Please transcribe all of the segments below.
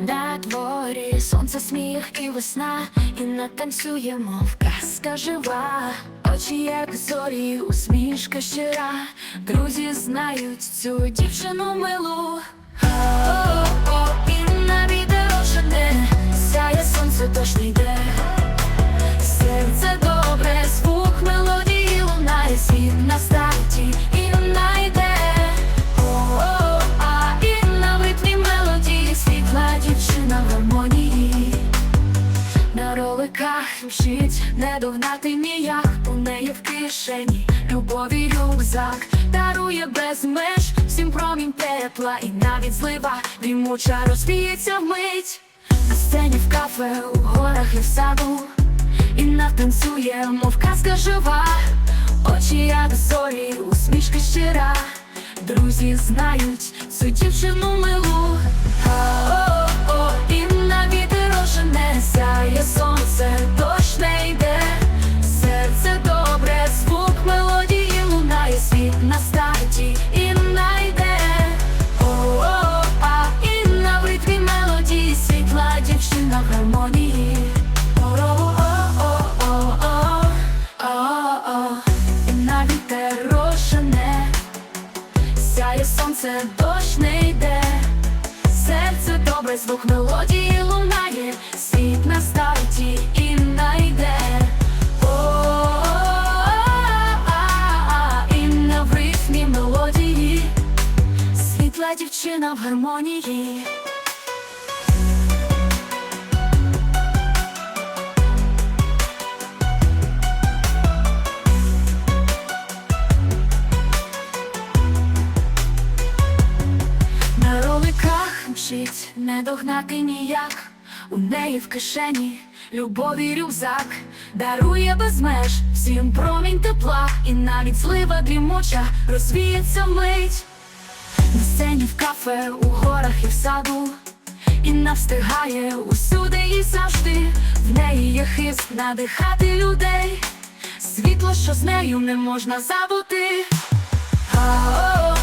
На дворі сонце, сміх і весна, і натанцюємо в казка жива, очі, як зорі, усмішка щира, друзі знають цю дівчину милу. О-о-о, і на відео сяє сонце, дощ не йде. Серце добре, звук мелодії лунає, світ на На роликах мчить, не догнати ніяк У неї в кишені любові рюкзак. Дарує без меж, всім промінь тепла І навіть злива. Дрімуча розвіється вмить. На сцені в кафе, у горах і в саду. І натанцює, мов казка жива. Очі як зорі, усмішка щира. Друзі знають цю дівчину милу сонце, дощ не йде, серце добре, звук мелодії лунає, світ на старті і найде. І на в ритмі мелодії, світла дівчина в гармонії. Мчить, не догнати ніяк. У неї в кишені любові рюкзак дарує без меж всім промінь тепла, і навіть злива дрімуча розвіється мить. На сцені в кафе, у горах і в саду, і навстигає усюди і завжди. В неї є хист надихати людей. Світло, що з нею не можна забути. А-о-о, і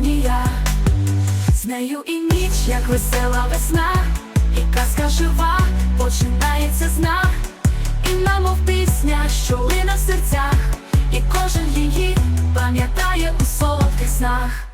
гармонія. З нею і ніч, як весела весна, і казка жива, починається знак. І намов пісня, що лине в серцях, і кожен її пам'ятає у солодких снах.